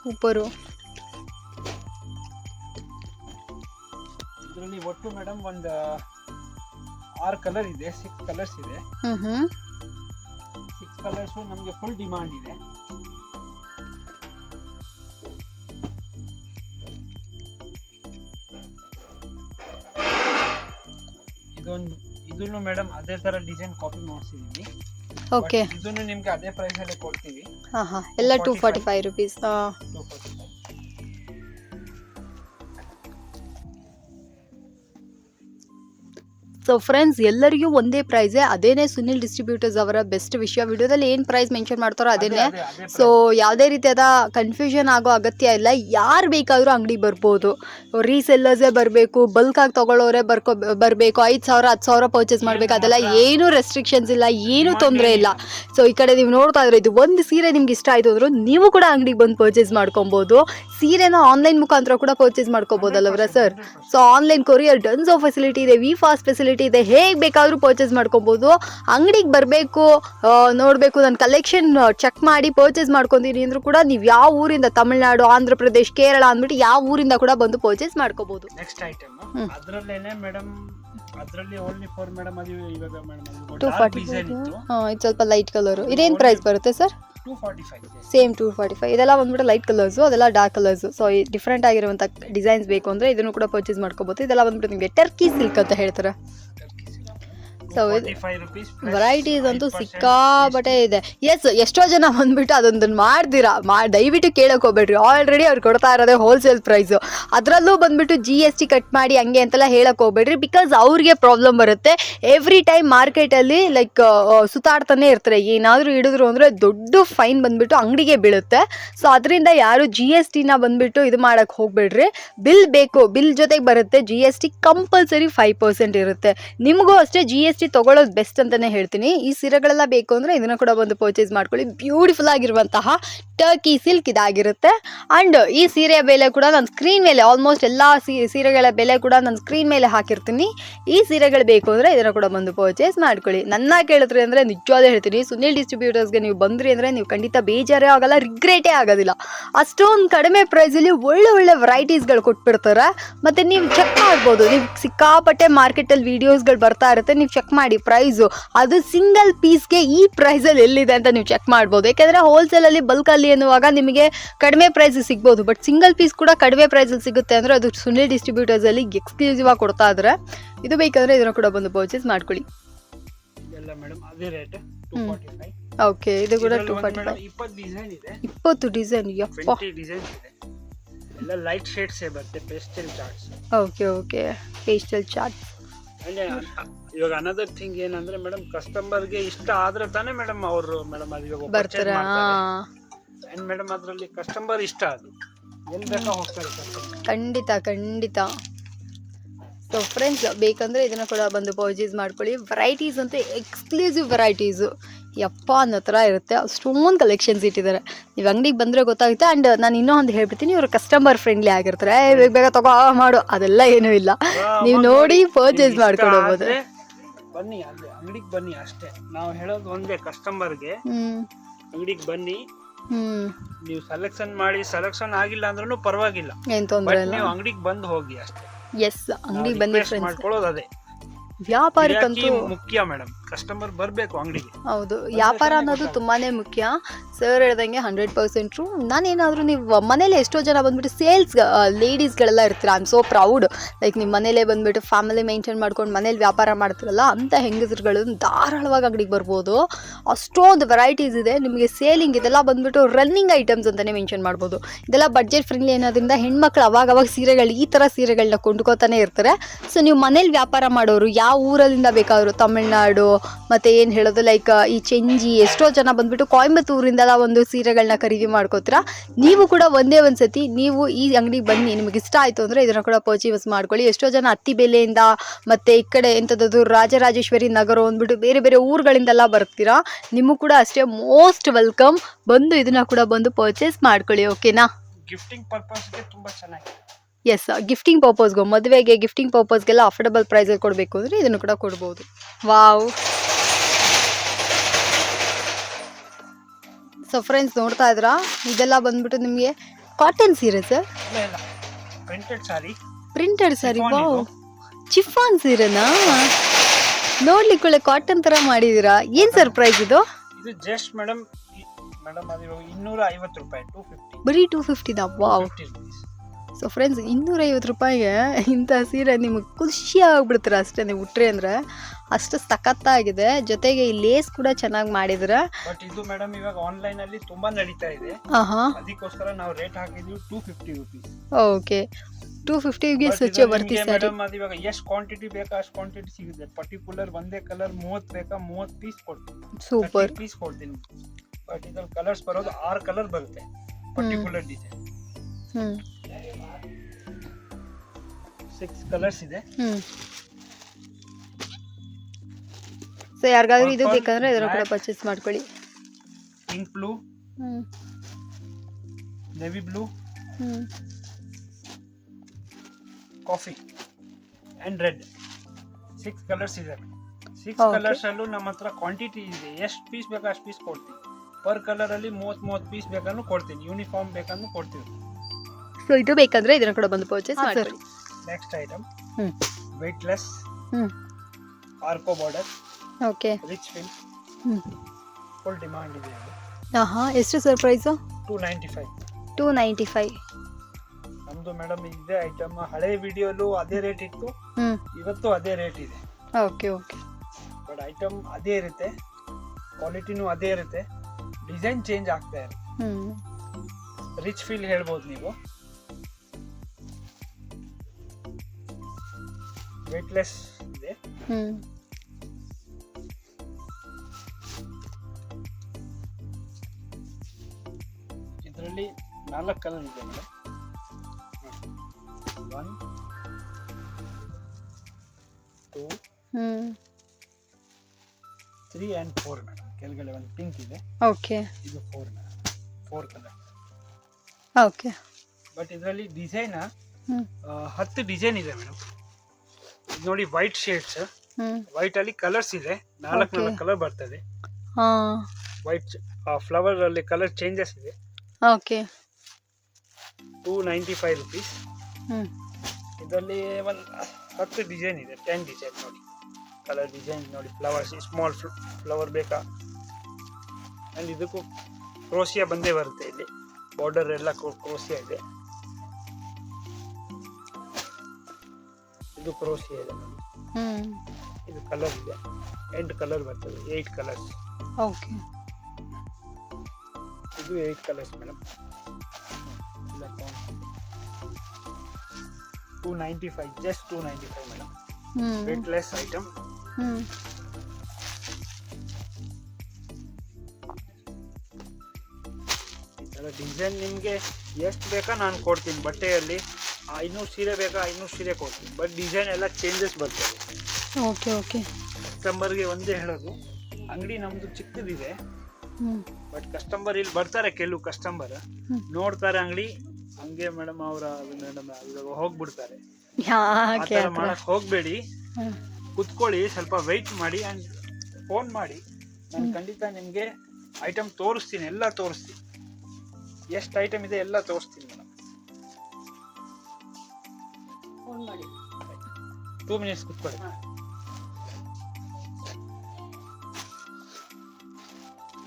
ಸೂಪರು ಇದರಲ್ಲಿ ಒಟ್ಟು ಮೇಡಮ್ ಒಂದು ಆರು ಕಲರ್ ಇದೆ ಸಿಕ್ಸ್ ಕಲರ್ಸ್ ಇದೆ. ಕಲರ್ಸು ನಮಗೆ ಫುಲ್ ಡಿಮಾಂಡ್ ಇದೆ. ಇದೊಂದು ಇದನ್ನು ಮೇಡಮ್ ಅದೇ ತರ ಡಿಸೈನ್ ಕಾಪಿ ಮಾಡ್ಸಿದೀನಿ. ಓಕೆ ಇದನ್ನು ನಿಮಗೆ ಅದೇ ಪ್ರೈಸ್ ಅಲ್ಲಿ ಕೊಡ್ತೀವಿ. ಹಾ ಹಾಂ. ಎಲ್ಲ ಟೂ ಫಾರ್ಟಿ ಸೊ ಫ್ರೆಂಡ್ಸ್ ಎಲ್ಲರಿಗೂ ಒಂದೇ ಪ್ರೈಸ್ ಅದೇನೇ ಸುನಿಲ್ ಡಿಸ್ಟ್ರಿಬ್ಯೂಟರ್ಸ್ ಅವರ ಬೆಸ್ಟ್ ವಿಷಯ. ವಿಡಿಯೋದಲ್ಲಿ ಏನು ಪ್ರೈಸ್ ಮೆನ್ಷನ್ ಮಾಡ್ತಾರೋ ಅದೇನೇ. ಅದೇ- ಅದೇ ಸೊ ಯಾವುದೇ ರೀತಿಯಾದ ಕನ್ಫ್ಯೂಷನ್ ಆಗೋ ಅಗತ್ಯ ಇಲ್ಲ. ಯಾರು ಬೇಕಾದರೂ ಅಂಗಡಿ ಬರ್ಬೋದು. ರೀಸೆಲ್ಲರ್ಸೇ ಬರಬೇಕು ಬಲ್ಕಾಗಿ ತೊಗೊಳ್ಳೋರೇ ಬರ್ಕೊ ಬರಬೇಕು. ಐದು ಸಾವಿರ ಹತ್ತು ಸಾವಿರ ಪರ್ಚೇಸ್ ಮಾಡಬೇಕು. ಅದೆಲ್ಲ ಏನೂ ರೆಸ್ಟ್ರಿಕ್ಷನ್ಸ್ ಇಲ್ಲ ಏನೂ ತೊಂದರೆ ಇಲ್ಲ. ಸೊ ಈ ಕಡೆ ನೀವು ನೋಡ್ತಾ ಇದ್ರೆ ಇದು ಒಂದು ಸೀರೆ ನಿಮ್ಗೆ ಇಷ್ಟ ಆಯಿತು ಅಂದರೂ ನೀವು ಕೂಡ ಅಂಗಡಿಗೆ ಬಂದು ಪರ್ಚೇಸ್ ಮಾಡ್ಕೊಬೋದು. ಸೀರೆನ ಆನ್ಲೈನ್ ಮುಖಾಂತರ ಕೂಡ purchase ಮಾಡ್ಕೋಬೋದಲ್ಲವ್ರ sir so online courier Dunzo facility ಇದೆ. ವಿ ಫಾಸ್ಟ್ ಫೆಸಿಲಿಟಿ ಇದೆ ಹೇಗೆ ಬೇಕಾದರೂ ಪರ್ಚೇಸ್ ಮಾಡ್ಕೊಬೋದು. ಅಂಗಡಿಗೆ ಬರಬೇಕು ನೋಡಬೇಕು ನನ್ನ ಕಲೆಕ್ಷನ್ ಚೆಕ್ ಮಾಡಿ ಪರ್ಚೇಸ್ ಮಾಡ್ಕೊತೀನಿ ಅಂದರೂ ಕೂಡ ನೀವು ಯಾವ ಊರಿಂದ ತಮಿಳ್ನಾಡು ಆಂಧ್ರ ಪ್ರದೇಶ್ ಕೇರಳ ಅಂದ್ಬಿಟ್ಟು ಯಾವ ಊರಿಂದ ಕೂಡ ಬಂದು ಪರ್ಚೇಸ್ ಮಾಡ್ಕೋಬೋದು. Next item hmm. ಅದ್ರಲ್ಲೇನೆ ಮೇಡಮ್ ಅದ್ರಲ್ಲಿ ಓನ್ಲಿ ಫಾರ್ ಮೇಡಮ್ ಅದು ಇವಾಗ ಮೇಡಮ್ ಟೂ ಫಾರ್ಟಿ ಇದು ಸ್ವಲ್ಪ ಲೈಟ್ ಕಲರು ಇದೇನು ಪ್ರೈಸ್ ಬರುತ್ತೆ sir two forty five same two forty five. ಇದೆಲ್ಲ ಬಂದ್ಬಿಟ್ಟು ಲೈಟ್ ಕಲರ್ಸು ಅದೆಲ್ಲ ಡಾರ್ಕ್ ಕಲರ್ಸು. ಸೊ ಈ ಡಿಫ್ರೆಂಟ್ ಆಗಿರುವಂಥ ಡಿಸೈನ್ಸ್ ಬೇಕು ಅಂದರೆ ಇದನ್ನು ಕೂಡ ಪರ್ಚೇಸ್ ಮಾಡ್ಕೋಬೋದು. ಇದೆಲ್ಲ ಬಂದ್ಬಿಟ್ಟು ನಿಮಗೆ ಟರ್ಕಿ ಸಿಲ್ಕ್ ಅಂತ ಹೇಳ್ತಾರೆ. ರುಪೀಸ್ ವೆರೈಟೀಸ್ ಅಂತೂ ಸಿಕ್ಕಾಪಟ್ಟೆ ಇದೆ. ಎಸ್ ಎಷ್ಟೋ ಜನ ಬಂದ್ಬಿಟ್ಟು ಅದೊಂದನ್ನು ಮಾಡ್ದಿರಾ ಮಾ ದಯವಿಟ್ಟು ಕೇಳಕ್ ಹೋಗ್ಬೇಡ್ರಿ. ಆಲ್ರೆಡಿ ಅವ್ರು ಕೊಡ್ತಾ ಇರೋದೇ ಹೋಲ್ಸೇಲ್ ಪ್ರೈಸು ಅದರಲ್ಲೂ ಬಂದ್ಬಿಟ್ಟು ಜಿ ಎಸ್ ಟಿ ಕಟ್ ಮಾಡಿ ಹಂಗೆ ಅಂತೆಲ್ಲ ಹೇಳಕ್ ಹೋಗ್ಬೇಡ್ರಿ. ಬಿಕಾಸ್ ಅವ್ರಿಗೆ ಪ್ರಾಬ್ಲಮ್ ಬರುತ್ತೆ. ಎವ್ರಿ ಟೈಮ್ ಮಾರ್ಕೆಟಲ್ಲಿ ಲೈಕ್ ಸುತ್ತಾಡ್ತಾನೆ ಇರ್ತಾರೆ. ಏನಾದರೂ ಹಿಡಿದ್ರು ಅಂದರೆ ದೊಡ್ಡ ಫೈನ್ ಬಂದ್ಬಿಟ್ಟು ಅಂಗಡಿಗೆ ಬೀಳುತ್ತೆ. ಸೊ ಅದರಿಂದ ಯಾರು ಜಿ ಎಸ್ ಟಿನ ಬಂದ್ಬಿಟ್ಟು ಇದು ಮಾಡಕ್ಕೆ ಹೋಗ್ಬೇಡ್ರಿ. ಬಿಲ್ ಬೇಕು. ಬಿಲ್ ಜೊತೆಗೆ ಬರುತ್ತೆ. G S T compulsory five percent ಇರುತ್ತೆ. ನಿಮಗೂ ಅಷ್ಟೇ ಜಿ ಎಸ್ ಟಿ ತೊಗೊಳ್ಳೋದು ಬೆಸ್ಟ್ ಅಂತಲೇ ಹೇಳ್ತೀನಿ. ಈ ಸೀರೆಗಳೆಲ್ಲ ಬೇಕು ಅಂದರೆ ಇದನ್ನು ಕೂಡ ಬಂದು ಪರ್ಚೇಸ್ ಮಾಡ್ಕೊಳ್ಳಿ. ಬ್ಯೂಟಿಫುಲ್ ಆಗಿರುವಂತಹ ಟರ್ಕಿ ಸಿಲ್ಕ್ ಇದಾಗಿರುತ್ತೆ. ಆ್ಯಂಡ್ ಈ ಸೀರೆಯ ಬೆಲೆ ಕೂಡ ನಾನು ಸ್ಕ್ರೀನ್ ಮೇಲೆ ಆಲ್ಮೋಸ್ಟ್ ಎಲ್ಲ ಸೀರೆಗಳ ಬೆಲೆ ಕೂಡ ನಾನು ಸ್ಕ್ರೀನ್ ಮೇಲೆ ಹಾಕಿರ್ತೀನಿ. ಈ ಸೀರೆಗಳು ಬೇಕು ಅಂದರೆ ಇದನ್ನು ಕೂಡ ಬಂದು ಪರ್ಚೇಸ್ ಮಾಡ್ಕೊಳ್ಳಿ. ನನ್ನ ಕೇಳಿದ್ರೆ ಅಂದರೆ ನಿಜವಾದ ಹೇಳ್ತೀನಿ. ಸುನಿಲ್ ಡಿಸ್ಟ್ರಿಬ್ಯೂಟರ್ಸ್ಗೆ ನೀವು ಬಂದ್ರಿ ಅಂದರೆ ನೀವು ಖಂಡಿತ ಬೇಜಾರೇ ಆಗಲ್ಲ ರಿಗ್ರೆಟೇ ಆಗೋದಿಲ್ಲ. ಅಷ್ಟೊಂದು ಕಡಿಮೆ ಪ್ರೈಸಲ್ಲಿ ಒಳ್ಳೆ ಒಳ್ಳೆ ವೆರೈಟೀಸ್ಗಳು ಕೊಟ್ಬಿಡ್ತಾರೆ. ಮತ್ತು ನೀವು ಚೆಕ್ ಮಾಡ್ಬೋದು. ನೀವು ಸಿಕ್ಕಾಪಟ್ಟೆ ಮಾರ್ಕೆಟಲ್ಲಿ ವೀಡಿಯೋಸ್ಗಳು ಬರ್ತಾ ಇರುತ್ತೆ. ನೀವು ಚೆಕ್ ಮಾಡಿ ಪ್ರೈಸು ಅದು ಸಿಂಗಲ್ ಪೀಸ್ಗೆ ಈ ಪ್ರೈಸಲ್ಲಿ ಎಲ್ಲಿದೆ ಅಂತ ನೀವು ಚೆಕ್ ಮಾಡ್ಬೋದು. ಯಾಕೆಂದರೆ ಹೋಲ್ಸೇಲಲ್ಲಿ ಬಲ್ಕಲ್ಲಿ ಎನ್ನುವಾಗ ನಿಮಗೆ ಕಡಿಮೆ ಪ್ರೈಸ್ ಸಿಗ್ಬೋದು. ಬಟ್ ಸಿಂಗಲ್ ಪೀಸ್ ಕೂಡ ಕಡಿಮೆ ಪ್ರೈಸಲ್ಲಿ ಸಿಗುತ್ತೆ ಅಂದರೆ ಅದು ಸುನಿಲ್ ಡಿಸ್ಟ್ರಿಬ್ಯೂಟರ್ಸಲ್ಲಿ ಎಕ್ಸ್ಕ್ಲೂಸಿವ್ ಆಗಿ ಕೊಡ್ತಾ ಇದ್ದಾರೆ ಇದು ಬೇಕಂದರೆ ಇದನ್ನು ಕೂಡ ಬಂದು ಪರ್ಚೇಸ್ ಮಾಡ್ಕೊಳ್ಳಿ. ಓಕೆ ಇದು ಕೂಡ ಟೂ ಇಪ್ಪತ್ತು ಡಿಸೈನ್ ಯಪ್ಪ. ಎಲ್ಲ ಲೈಟ್ ಶೇಡ್ಸೇ ಬರುತ್ತೆ pastel charts okay okay pastel chart ಅಂದ್ರೆ ಇವಾಗ ಅನದರ್ ಥಿಂಗ್ ಏನಂದ್ರೆ ಮೇಡಮ್ ಕಸ್ಟಮರ್ಗೆ ಇಷ್ಟ ಆದ್ರೆ ತಾನೇ ಮೇಡಮ್ ಅವರು ಮೇಡಮ್ ಅದು ಇವಾಗ ಬರ್ತಾರೆ. ಅಂಡ್ ಮೇಡಮ್ ಅದರಲ್ಲಿ ಕಸ್ಟಮರ್ ಇಷ್ಟ ಅದು. ಏನ್ ಬೇಕಾ ಹೋಗ್ತಾರೆ ಕಸ್ಟಮರ್ ಖಂಡಿತ ಖಂಡಿತ. ಸೊ ಫ್ರೆಂಡ್ಸ್ ಬೇಕಂದರೆ ಇದನ್ನು ಕೂಡ ಬಂದು ಪರ್ಚೇಸ್ ಮಾಡ್ಕೊಳ್ಳಿ. ವೆರೈಟೀಸ್ ಅಂತೂ ಎಕ್ಸ್ಕ್ಲೂಸಿವ್ ವೆರೈಟೀಸು ಯಪ್ಪ ಅನ್ನೋ ಥರ ಇರುತ್ತೆ. ಅಷ್ಟೊಂದು ಕಲೆಕ್ಷನ್ಸ್ ಇಟ್ಟಿದ್ದಾರೆ. ನೀವು ಅಂಗಡಿಗೆ ಬಂದರೆ ಗೊತ್ತಾಗುತ್ತೆ. ಆ್ಯಂಡ್ ನಾನು ಇನ್ನೂ ಒಂದು ಹೇಳ್ಬಿಡ್ತೀನಿ ಇವರು ಕಸ್ಟಮರ್ ಫ್ರೆಂಡ್ಲಿ ಆಗಿರ್ತಾರೆ. ಏ, ಬೇಗ ಬೇಗ ತಗೋ ಮಾಡು. ಅದೆಲ್ಲ ಏನೂ ಇಲ್ಲ. ನೀವು ನೋಡಿ ಪರ್ಚೇಸ್ ಮಾಡ್ಕೊಂಡು ಹೋಗ್ಬೋದು ಬನ್ನಿ ಅಲ್ಲಿ ಅಂಗಡಿಗೆ ಬನ್ನಿ ಅಷ್ಟೇ. ನಾವು ಹೇಳೋದು ಒಂದೇ ಕಸ್ಟಮರ್ಗೆ ಅಂಗಡಿಗೆ ಬನ್ನಿ. ನೀವು ಸೆಲೆಕ್ಷನ್ ಮಾಡಿ ಸೆಲೆಕ್ಷನ್ ಆಗಿಲ್ಲ ಅಂದ್ರೂ ಪರವಾಗಿಲ್ಲ. ಏನು ತೊಂದರೆ ಬಟ್ ಇಲ್ಲ. ನೀವು ಅಂಗಡಿಗೆ ಬಂದು ಹೋಗಿ ಅಷ್ಟೇ. ಎಸ್ ಅಂಗಡಿಗೆ ಬನ್ನಿ ಫ್ರೆಂಡ್ಸ್ ಮಾಡ್ಕೊಳ್ಳೋದು ಅದೇ. ವ್ಯಾಪಾರಕ್ಕಂತೂ ಮುಖ್ಯ ಮೇಡಮ್. ಕಸ್ಟಮರ್ ಬರಬೇಕು ಅಂಗಡಿಗೆ. ಹೌದು. ವ್ಯಾಪಾರ ಅನ್ನೋದು ತುಂಬಾನೇ ಮುಖ್ಯ. ಸರ್ ಹೇಳ್ದಂಗೆ ಹಂಡ್ರೆಡ್ ಪರ್ಸೆಂಟು ನಾನೇನಾದರೂ ನೀವು ಮನೇಲಿ ಎಷ್ಟೋ ಜನ ಬಂದ್ಬಿಟ್ಟು ಸೇಲ್ಸ್ ಲೇಡೀಸ್ಗಳೆಲ್ಲ ಇರ್ತೀರ? I am so proud like ನಿಮ್ಮ ಮನೇಲೇ ಬಂದ್ಬಿಟ್ಟು ಫ್ಯಾಮಿಲಿ ಮೇಂಟೈನ್ ಮಾಡ್ಕೊಂಡು ಮನೇಲಿ ವ್ಯಾಪಾರ ಮಾಡ್ತಿರಲ್ಲ ಅಂಥ ಹೆಂಗಸರುಗಳು ಧಾರಾಳವಾಗಿ ಅಂಗಡಿಗೆ ಬರ್ಬೋದು. ಅಷ್ಟೊಂದು ವೆರೈಟೀಸ್ ಇದೆ. ನಿಮಗೆ ಸೇಲಿಂಗ್ ಇದೆಲ್ಲ ಬಂದ್ಬಿಟ್ಟು ರನ್ನಿಂಗ್ ಐಟಮ್ಸ್ ಅಂತಲೇ ಮೆನ್ಷನ್ ಮಾಡ್ಬೋದು. ಇದೆಲ್ಲ ಬಡ್ಜೆಟ್ ಫ್ರೆಂಡ್ಲಿ ಅನ್ನೋದ್ರಿಂದ ಹೆಣ್ಮಕ್ಳು ಅವಾಗ ಅವಾಗ ಸೀರೆಗಳು ಈ ಥರ ಸೀರೆಗಳನ್ನ ಕೊಂಡ್ಕೋತಾನೆ ಇರ್ತಾರೆ. ಸೊ ನೀವು ಮನೇಲಿ ವ್ಯಾಪಾರ ಮಾಡೋರು ಯಾವ ಊರಲ್ಲಿಂದ ಬೇಕಾದರೂ ತಮಿಳ್ನಾಡು, ಮತ್ತು ಏನು ಹೇಳೋದು ಲೈಕ್ ಈ ಚೆಂಜಿ, ಎಷ್ಟೋ ಜನ ಬಂದ್ಬಿಟ್ಟು ಕೊಯಂಬತ್ತೂರಿಂದೆಲ್ಲ ಒಂದು ಸೀರೆಗಳನ್ನ ಖರೀದಿ ಮಾಡ್ಕೋತೀರಾ? ನೀವು ಕೂಡ ಒಂದೇ ಒಂದು ಸತಿ ನೀವು ಈ ಅಂಗಡಿಗೆ ಬನ್ನಿ, ನಿಮಗೆ ಇಷ್ಟ ಆಯಿತು ಅಂದರೆ ಇದನ್ನು ಕೂಡ ಪರ್ಚೇಸ್ ಮಾಡ್ಕೊಳ್ಳಿ. ಎಷ್ಟೋ ಜನ ಹತ್ತಿ ಬೆಲೆಯಿಂದ, ಮತ್ತು ಈ ಕಡೆ ಎಂಥದ್ದು ರಾಜರಾಜೇಶ್ವರಿ ನಗರ ಅಂದ್ಬಿಟ್ಟು ಬೇರೆ ಬೇರೆ ಊರುಗಳಿಂದೆಲ್ಲ ಬರ್ತೀರಾ? ನಿಮಗೂ ಕೂಡ ಅಷ್ಟೇ ಮೋಸ್ಟ್ ವೆಲ್ಕಮ್ ಬಂದು ಇದನ್ನು ಕೂಡ ಬಂದು ಪರ್ಚೇಸ್ ಮಾಡ್ಕೊಳ್ಳಿ ಓಕೆನಾ ಗಿಫ್ಟಿಂಗ್ ಪರ್ಪಸ್ಗೆ ತುಂಬಾ ಚೆನ್ನಾಗಿದೆ. ಎಸ್ ಗಿಫ್ಟಿಂಗ್ ಪರ್ಪಸ್ಗೂ ಮದುವೆಗೆ ಗಿಫ್ಟಿಂಗ್ ಪರ್ಪಸ್ಗೆಲ್ಲ ಅಫೋರ್ಡಬಲ್ ಪ್ರೈಸಲ್ಲಿ ಕೊಡಬೇಕು ಅಂದರೆ ಇದನ್ನು ಕೂಡ ಕೊಡ್ಬೋದು. ವಾವ್ ಸೊ ಫ್ರೆಂಡ್ಸ್ ನೋಡ್ತಾ ಇದ್ರಾ? ಇದೆಲ್ಲ ಬಂದ್ಬಿಟ್ಟು ನಿಮಗೆ ಕಾಟನ್ ಸೀರೆ sir printed sari wow chiffon ಸೀರೆನಾ? ನೋಡ್ಲಿಕ್ಕೆ ಕಾಟನ್ ತರ ಮಾಡಿದ್ದೀರಾ ಏನ್ ಸರ್ ಪ್ರೈಸ್ ಇದು? ಇದು ಜಸ್ಟ್ ಮೇಡಮ್ ಮೇಡಮ್ ಅದು ಇನ್ನೂರ ಐವತ್ತು ರೂಪಾಯಿ ಟೂ ಫಿಫ್ಟಿ ಬರೀ ಟೂ ಫಿಫ್ಟಿದಾ ವಾವ್ ಸೊ ಫ್ರೆಂಡ್ಸ್ ಇನ್ನೂರೈವತ್ತು ರೂಪಾಯಿಗೆ ಇಂಥ ಸೀರೆ ನಿಮಗೆ ಖುಷಿ ಆಗ್ಬಿಡ್ತೀರ ಅಷ್ಟೇ ನೀವು ಉಟ್ರಿ ಅಂದರೆ. ಅಷ್ಟು ಸಖತ್ತಾಗಿದೆ. ಜೊತೆಗೆ ಈ ಲೇಸ್ ಕೂಡ ಚೆನ್ನಾಗಿ ಮಾಡಿದ್ರೆ ಬಟ್ ಇದು ಮೇಡಮ್ ಇವಾಗ ಆನ್ಲೈನ್ ಅಲ್ಲಿ ತುಂಬಾ ನಡೀತಾ ಇದೆ. ಅದಕ್ಕೋಸ್ಕರ ನಾವು ರೇಟ್ ಹಾಕಿದ್ವಿ two fifty rupees okay two ಫಿಫ್ಟಿಗೆ ಸ್ವಿಚ್ ಬರ್ತಿ ಸರ್ ಅದು ಇವಾಗ ಎಷ್ಟು ಕ್ವಾಂಟಿಟಿ ಬೇಕಾ ಅಷ್ಟು ಕ್ವಾಂಟಿಟಿ ಸಿಗುತ್ತೆ. ಪರ್ಟಿಕ್ಯುಲರ್ ಒಂದೇ ಕಲರ್ ಮೂವತ್ತು ಬೇಕಾ ಮೂವತ್ತು ಪೀಸ್ ಕೊಡ್ತೀನಿ. ಸೂಪರ್ ಪೀಸ್ ಕೊಡ್ತೀನಿ. ಬಟ್ ಇದ್ರಲ್ಲಿ ಕಲರ್ಸ್ ಬರೋದು ಆರು ಕಲರ್ ಬರುತ್ತೆ. ಪರ್ಟಿಕ್ಯುಲರ್ ಡಿಸೈನ್ ಹ್ಞೂ ಸಿಕ್ಸ್ ಕಲರ್ಸ್ ಇದೆ. ಸೊ ಯಾರಿಗಾದ್ರೂ ಇದು ಬೇಕಂದ್ರೆ ಇದರ ಕೂಡ ಪರ್ಚೇಸ್ ಮಾಡ್ಕೊಳ್ಳಿ. ಪಿಂಕ್ ಬ್ಲೂ ಹ್ಞೂ navy blue coffee and red six colours ಇದೆ. ಸಿಕ್ಸ್. ಕಲರ್ಸ್ ಅಲ್ಲೂ ನಮ್ಮ ಹತ್ರ ಕ್ವಾಂಟಿಟಿ ಇದೆ. ಎಷ್ಟು ಪೀಸ್ ಬೇಕು ಅಷ್ಟು ಪೀಸ್ ಕೊಡ್ತೀನಿ. ಪರ್ ಕಲರ್ ಅಲ್ಲಿ ಮೂವತ್ ಮೂವತ್ ಪೀಸ್ ಬೇಕಾದ್ರೂ ಕೊಡ್ತೀನಿ. ಯೂನಿಫಾರ್ಮ್ ಬೇಕಾದ್ರೂ ಕೊಡ್ತೀವಿ ಸೊ ಇದು ಬೇಕಂದ್ರೆ ಇದನ್ನ ಕೂಡ ಬಂದು ಪರ್ಚೇಸ್ ಮಾಡ್ಕೊಳ್ಳಿ. ನೆಕ್ಸ್ಟ್ ಐಟಮ್ ಹ್ಞೂ weightless ಆರ್ಕೋ border okay. Rich feel full demand ಇದೆ ಹಾಂ ಎಷ್ಟು sir price two ninety five two ninety five ನಮ್ದು ಮೇಡಮ್ ಇದೆ ಐಟಮ್ ಹಳೆ ವಿಡಿಯೋಲು ಅದೇ ರೇಟ್ ಇತ್ತು. ಇವತ್ತು ಅದೇ ರೇಟ್ ಇದೆ. Okay okay. ಬಟ್ ಐಟಮ್ ಅದೇ ಇರುತ್ತೆ. ಕ್ವಾಲಿಟಿನೂ ಅದೇ ಇರುತ್ತೆ. ಡಿಸೈನ್ ಚೇಂಜ್ ಆಗ್ತಾ ಇರುತ್ತೆ. ಹ್ಮ್. ರಿಚ್ ಫೀಲ್ ಹೇಳ್ಬೋದು ನೀವು. ವೇಟ್ಲೆಸ್ ಇದೆ. ಇದರಲ್ಲಿ ನಾಲ್ಕು ಕಲರ್ ಇದೆ madam. One two three and four madam. ಕೆಳಗಡೆ ಒಂದು ಪಿಂಕ್ ಇದೆ. ಓಕೆ. ಇದು four madam. Four colour okay. But ಇದರಲ್ಲಿ ಡಿಸೈನ್ ಹತ್ತು ಡಿಸೈನ್ ಇದೆ ಮೇಡಮ್. ನೋಡಿ ವೈಟ್ ಶೇಡ್ಸ್ ವೈಟ್ ಅಲ್ಲಿ ಕಲರ್ಸ್ ಇದೆ. ನಾಲ್ಕು. ನಾಲ್ಕು ಕಲರ್ ಬರ್ತದೆ. ವೈಟ್ ಫ್ಲವರ್ ಅಲ್ಲಿ ಕಲರ್ ಚೇಂಜಸ್ ಇದೆ. Okay two ninety five rupees ಇದರಲ್ಲಿ ಒಂದು ಹತ್ತು ಡಿಸೈನ್ ಇದೆ. ಟೆನ್ ಡಿಸೈನ್ ನೋಡಿ. ಕಲರ್ ಡಿಸೈನ್ ನೋಡಿ. ಫ್ಲವರ್ಸ್ ಸ್ಮಾಲ್ ಫ್ಲವರ್ ಬೇಕಾ? ಆ್ಯಂಡ್ ಇದಕ್ಕೂ ಕ್ರೋಸಿಯಾ ಬಂದೇ ಬರುತ್ತೆ ಇಲ್ಲಿ. ಬಾರ್ಡರ್ ಎಲ್ಲ ಕ್ರೋಸಿಯಾ ಇದೆ. ಇದು ಕ್ರೋಸಿ ಇದೆ ಹ್ಮ್. ಇದು ಕಲರ್ ಇದೆ. ಎಂಟು ಕಲರ್ ಬರ್ತದೆ ಏಟ್ ಕಲರ್ಸ್ ಓಕೆ ಇದು eight colours madam two ninety five just two ninety five madam weightless item hmm. Design ನಿಮಗೆ ಎಷ್ಟು ಬೇಕಾ ನಾನು ಕೊಡ್ತೀನಿ ಬಟ್ಟೆಯಲ್ಲಿ. ಐನೂರು ಸೀರೆ ಬೇಕಾ ಐನೂರು ಸೀರೆ ಕೊಡ್ತೀನಿ. ಬಟ್ ಡಿಸೈನ್ ಎಲ್ಲ ಚೇಂಜಸ್ ಬರ್ತವೆ ಓಕೆ ಓಕೆ. ಕಸ್ಟಮರ್ಗೆ ಒಂದೇ ಹೇಳೋದು. ಅಂಗಡಿ ನಮ್ಮದು ಚಿಕ್ಕದಿದೆ. ಬಟ್ ಕಸ್ಟಮರ್ ಇಲ್ಲಿ ಬರ್ತಾರೆ ಕೆಲವು ಕಸ್ಟಮರ್ ನೋಡ್ತಾರೆ ಅಂಗಡಿ. ಹಂಗೆ ಮೇಡಮ್ ಅವರ ಮೇಡಮ್ ಹೋಗ್ಬಿಡ್ತಾರೆ. ಮಾಡಕ್ ಹೋಗಬೇಡಿ. ಕುತ್ಕೊಳ್ಳಿ ಸ್ವಲ್ಪ ವೆಯ್ಟ್ ಮಾಡಿ ಆ್ಯಂಡ್ ಫೋನ್ ಮಾಡಿ. ನಾನು ಖಂಡಿತ ನಿಮಗೆ ಐಟಮ್ ತೋರಿಸ್ತೀನಿ ಎಲ್ಲ ತೋರಿಸ್ತೀನಿ. ಎಷ್ಟು ಐಟಮ್ ಇದೆ ಎಲ್ಲ ತೋರಿಸ್ತೀನಿ ಮೇಡಮ್ ಫೋನ್ ಮಾಡಿ ಟೂ ಮಿನಿಟ್ಸ್ ಕುತ್ಕೊಳ್ಳಿ.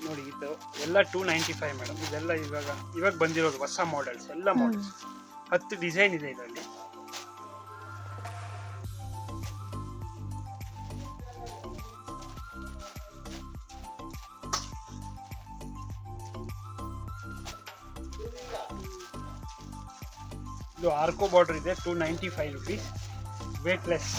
ನೋಡಿ ಇದು ಎಲ್ಲ ಟೂ ನೈಂಟಿ ಫೈವ್ ಮೇಡಮ್ ಇದೆಲ್ಲ ಇವಾಗ ಇವಾಗ ಬಂದಿರೋದು ಹೊಸ ಮಾಡೆಲ್ಸ್ ಎಲ್ಲ ಮಾಡೆಲ್ಸ್ ಹತ್ತು ಡಿಸೈನ್ ಇದೆ ಇದರಲ್ಲಿ. ಆರ್ಕೋ ಬಾರ್ಡರ್ ಇದೆ two ninety five rupees weightless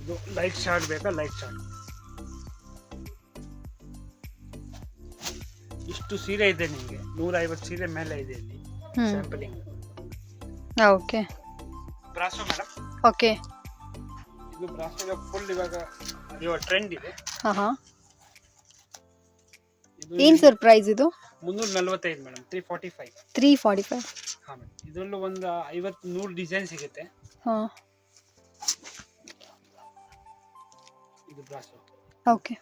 ಇದು ಲೈಟ್ ಶಾರ್ಟ್ ಬೇಕಾ? ಲೈಟ್ ಶಾರ್ಟ್ ಇಷ್ಟು ಸೀರೆ ಇದೆ ನಿಮಗೆ. ನೂರೈವತ್ತು ಸೀರೆ ಮೇಲೆ ಇದೆ ಇಲ್ಲಿ sampling okay brasso madam okay ಇದು ಬ್ರಾಸೋ ಫುಲ್ ಇವಾಗ ಇವಾಗ ಟ್ರೆಂಡ್ ಇದೆ. ಹಾಂ ಹಾ ಏನ್ ಸರ್ ಪ್ರೈಸ್ ಇದು? ಮುನ್ನೂರ ನಲ್ವತ್ತೈದು madam three forty five three forty five ಹಾಂ ಮೇಡಮ್ ಇದರಲ್ಲೂ ಒಂದು ಐವತ್ತು ನೂರು ಡಿಸೈನ್ ಸಿಗುತ್ತೆ. ಹಾ. ಇದು ಬ್ರಾಸ್ ಓಕೆ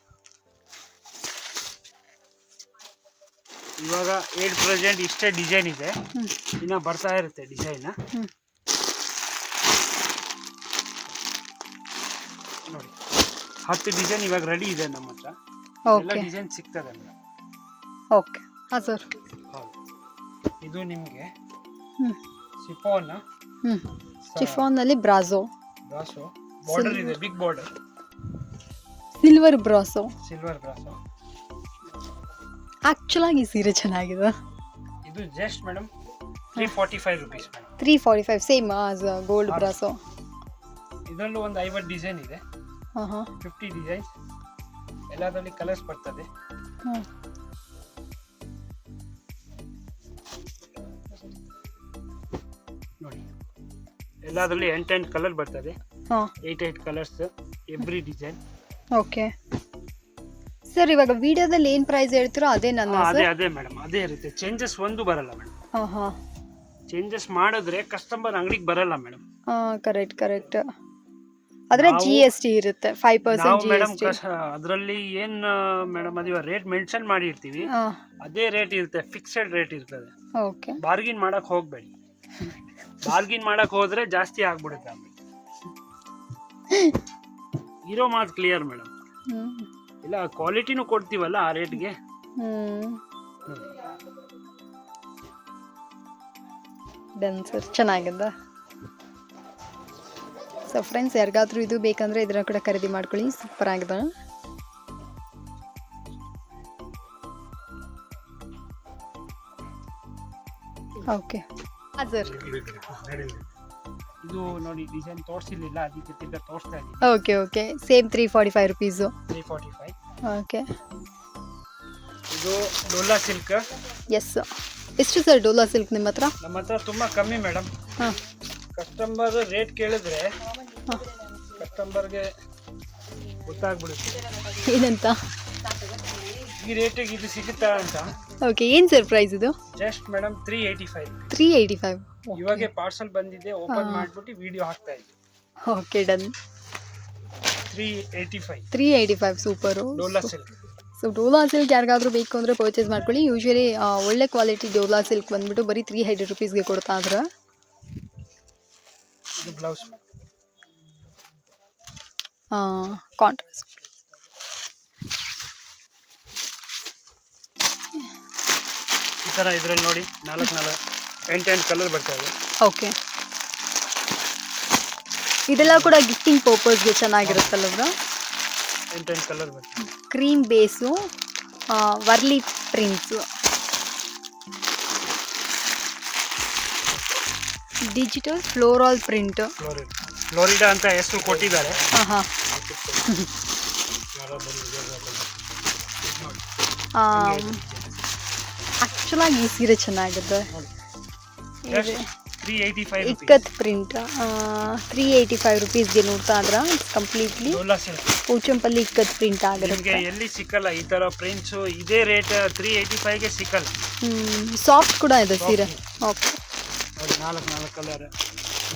ಇವಾಗ ಏಟ್ ಪ್ರೆಸೆಂಟ್ ಇಷ್ಟೇ ಡಿಸೈನ್ ಇದೆ. ಹ್ಮ್. ಇನ್ನ ಬರ್ತಾ ಇರುತ್ತೆ ಡಿಸೈನ್ ಹ್ಮ್. ನೋಡಿ ಹತ್ತು ಡಿಸೈನ್ ಇವಾಗ ರೆಡಿ ಇದೆ ನಮ್ಮ ಹತ್ರ. ಎಲ್ಲ ಓಕೆ ಡಿಸೈನ್ ಸಿಗ್ತದೆ ಮೇಡಮ್ ಓಕೆ ಹಾಂ ಸರ್ ಹೌದು. ಇದು ನಿಮಗೆ ಹ್ಞೂ ಸಿಫೋನ್ ಹ್ಮ್. ಚಿಫಾನಲ್ಲಿ ಬ್ರಾಜೋ ಬ್ರಾಸೋ. ಬಾರ್ಡರ್ ಇದೆ big border silver brasso. Silver brasso. ಆ್ಯಕ್ಚುಲಾಗಿ ಈ ಸೀರೆ ಚೆನ್ನಾಗಿದೆ. ಇದು just madam three forty five rupees three forty five same as gold brasso. ಇದರಲ್ಲೂ ಒಂದು ಐವತ್ತು ಡಿಸೈನ್ ಇದೆ. ಹಾಂ ಹಾಂ ಫಿಫ್ಟಿ ಡಿಸೈನ್ ಎಲ್ಲದರಲ್ಲಿ ಕಲರ್ಸ್ ಬರ್ತದೆ. ಹಾಂ ಎಲ್ಲದರಲ್ಲಿ ಎಂಟ್ ಕಲರ್ ಬರ್ತದೆ. ಹಾಂ. Eight eight colours every design okay sir ಇವಾಗ ವಿಡಿಯೋದಲ್ಲಿ ಏನ್ ಪ್ರೈಸ್ ಹೇಳ್ತೀರೋ ಅದೇ ನನ್ನ ಅದೇ ಸರ್ ಅದೇ ಮೇಡಮ್ ಅದೇ ಇರುತ್ತೆ. ಚೇಂಜಸ್ ಒಂದು ಬರಲ್ಲ ಮೇಡಮ್ ಹಾಂ ಹಾಂ. ಚೇಂಜಸ್ ಮಾಡಿದ್ರೆ ಕಸ್ಟಮರ್ ಅಂಗಡಿಗೆ ಬರಲ್ಲ ಮೇಡಮ್ ಕರೆಕ್ಟ್ ಕರೆಕ್ಟ್ ಆದರೆ ನಾವು- ಜಿ ಎಸ್ ಟಿ ಇರುತ್ತೆ ಫೈವ್ ನಾವು percent G madam S T ಅದರಲ್ಲಿ ಏನ್ ಮೇಡಮ್ ಅದು ರೇಟ್ ಮೆನ್ಷನ್ ಮಾಡಿರ್ತೀವಿ. ಇರ್ತೀವಿ ಅದೇ ರೇಟ್ ಇರುತ್ತೆ ಫಿಕ್ಸೆಡ್ ರೇಟ್ ಇರ್ತದೆ. ಓಕೆ ಬಾರ್ಗಿನ್ ಮಾಡಕ್ ಹೋಗ್ಬೇಡಿ. ಬಾರ್ಗಿನ್ ಮಾಡಕ್ ಹೋದ್ರೆ ಜಾಸ್ತಿ ಆಗ್ಬಿಡುತ್ತೆ ಆಮೇಲೆ. ಇರೋ ಮಾತು ಕ್ಲಿಯರ್ ಮೇಡಮ್ ಇಲ್ಲ ಕ್ವಾಲಿಟಿನೂ ಕೊಡ್ತೀವಲ್ಲ ಆ ರೇಟ್ಗೆ ಡನ್ ಸರ್ ಚೆನ್ನಾಗಿದೆ. ಸೊ ಫ್ರೆಂಡ್ಸ್ ಯಾರಿಗಾದ್ರೂ ಇದು ಬೇಕಂದ್ರೆ ಇದನ್ನ ಕೂಡ ಖರೀದಿ ಮಾಡ್ಕೊಳ್ಳಿ. ಸೂಪರ್ ಆಗಿದೆ. ಓಕೆ ಹಾಂ ಸರ್ ಇದು ನೋಡಿ ಡಿಸೈನ್ ತೋರಿಸಿರ್ಲಿಲ್ಲ ಅದಕ್ಕೆ ತಿರ್ಗಾ ತೋರಿಸ್ತಾ ಇದ್ದೀನಿ. Okay okay same three forty five rupees three forty five okay ಇದು ಡೋಲಾ ಸಿಲ್ಕ್ ಎಸ್ ಎಷ್ಟು ಸರ್ ಡೋಲಾ ಸಿಲ್ಕ್ ನಿಮ್ಮ ಹತ್ರ? ನಮ್ಮ ಹತ್ರ ತುಂಬಾ ಕಮ್ಮಿ ಮೇಡಮ್ ಹಾಂ. ಕಸ್ಟಮರ್ ರೇಟ್ ಕೇಳಿದ್ರೆ ಹಾಂ. ಕಸ್ಟಮರ್ಗೆ ಗೊತ್ತಾಗ್ಬಿಡುತ್ತೆ. ಏನಂತ? ಈ ರೇಟಿಗೆ ಇದು ಸಿಗುತ್ತಾ ಅಂತ. ಓಕೆ ಏನು ಸರ್ ಪ್ರೈಸ್ ಇದು? Just madam three eighty five three eighty five ಇವಾಗೆ ಪಾರ್ಸಲ್ ಬಂದಿದೆ ಓಪನ್. ಮಾಡ್ಬಿಟ್ಟು ವಿಡಿಯೋ ಹಾಕ್ತಾ ಇದ್ವಿ okay done three eighty five three eighty five super Dhola silk so Dhola silk ಯಾರಿಗಾದ್ರೂ ಬೇಕು ಅಂದರೆ ಪರ್ಚೇಸ್ ಮಾಡ್ಕೊಳ್ಳಿ. ಯೂಶ್ವಲಿ ಒಳ್ಳೆ ಕ್ವಾಲಿಟಿ ಡೋಲಾ ಸಿಲ್ಕ್ ಬಂದ್ಬಿಟ್ಟು ಬರೀ ತ್ರೀ ಹಂಡ್ರೆಡ್ ರುಪೀಸ್ಗೆ ಕೊಡ್ತಾ ಇದ್ರೆ. ಇದು ಬ್ಲೌಸ್ ಕಾಂಟ್ರಾಸ್ಟ್ ಥರ ಇದ್ರಲ್ಲಿ ನೋಡಿ ನಾಲ್ಕು ನಾಲ್ಕು ಎಂಟು ಎಂಟು ಕಲರ್ ಬರ್ತಾ ಇದೆ. ಓಕೆ ಇದೆಲ್ಲ ಕೂಡ ಗಿಫ್ಟಿಂಗ್ ಪರ್ಪಸ್ಗೆ ಚೆನ್ನಾಗಿರುತ್ತಲ್ಲ ಎಂಟು ಎಂಟು ಕಲರ್ ಬರ್ತದೆ cream base Warli prints digital floral print Florida ಅಂತ ಹೆಸರು ಕೊಟ್ಟಿದ್ದಾರೆ. ಹಾಂ ಹಾಂ ಆ್ಯಕ್ಚುಲಾಗಿ ಈ ಸೀರೆ ಚೆನ್ನಾಗಿದೆ ikat print three eighty five ರುಪೀಸ್ಗೆ ನೋಡ್ತಾ ಇದ್ರ ಕಂಪ್ಲೀಟ್ಲಿ ಪೂಚಂಪಲ್ಲಿ ಇಕ್ಕತ್ ಪ್ರಿಂಟ್ ಆಗಿರುತ್ತೆ ಎಲ್ಲಿ ಸಿಕ್ಕಲ್ಲ ಈ ತರ ಪ್ರಿಂಟ್ಸ್ ಇದೇ ರೇಟ್ ತ್ರೀ ಏಯ್ಟಿ ಫೈವ್ಗೆ ಸಿಕ್ಕಲ್ಲ. ಸಾಫ್ಟ್ ಕೂಡ ಇದೆ ಸೀರೆ. ಓಕೆ ನಾಲ್ಕು ನಾಲ್ಕು colour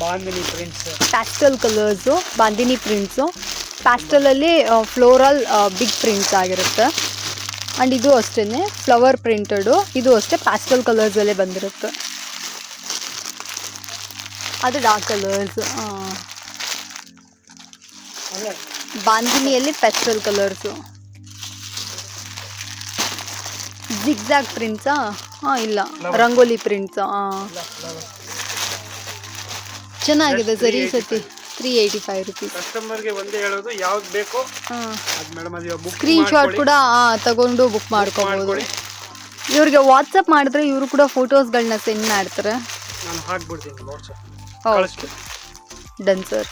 bandhani prints pastel colours bandhani prints ಪ್ಯಾಸ್ಟಲಲ್ಲಿ floral big prints ಆಗಿರುತ್ತೆ. ಆ್ಯಂಡ್ ಇದು ಅಷ್ಟೇ ಫ್ಲವರ್ ಪ್ರಿಂಟೆಡು ಇದು ಅಷ್ಟೇ ಪ್ಯಾಸ್ಟಲ್ ಕಲರ್ಸಲ್ಲೇ ಬಂದಿರುತ್ತೆ. ಅದು ಡಾರ್ಕ್ ಕಲರ್ಸ್ ಬಾಂಧಿನಿಯಲ್ಲಿ ಪ್ಯಾಸ್ಟಲ್ ಕಲರ್ಸು ಜಿಗ್ಜಾಗ್ ಪ್ರಿಂಟ್ಸಾ ಹಾಂ ಇಲ್ಲ. ರಂಗೋಲಿ ಪ್ರಿಂಟ್ಸಾ ಹಾಂ ಚೆನ್ನಾಗಿದೆ ಸರಿ ಈ ಸತಿ. ತ್ರೀ ಏಯ್ಟಿ ಫೈವ್ ರುಪೀಸ್ ಕಸ್ಟಮರ್ಗೆ ಒಂದೇ ಹೇಳೋದು ಯಾವ್ದು ಬೇಕೋ ಅದು ಮೇಡಮ್ ಅದು ಬುಕ್ ಸ್ಕ್ರೀನ್ ಶಾಟ್ ಕೂಡ ಆ, ತಗೊಂಡು ಬುಕ್ ಮಾಡ್ಕೋಬಹುದು ಮಾಡ್ಕೊಳ್ಳಿ ಇವ್ರಿಗೆ ವಾಟ್ಸಪ್ ಮಾಡಿದ್ರೆ ಇವರು ಕೂಡ ಫೋಟೋಸ್ಗಳನ್ನ ಸೆಂಡ್ ಮಾಡ್ತಾರೆ. ನಾನು ಹಾಕ್ಬಿಡ್ತೀನಿ ವಾಟ್ಸಪ್ ಓಕೆ ಕಳಿಸ್ಬಿಡಿ ಡನ್ ಸರ್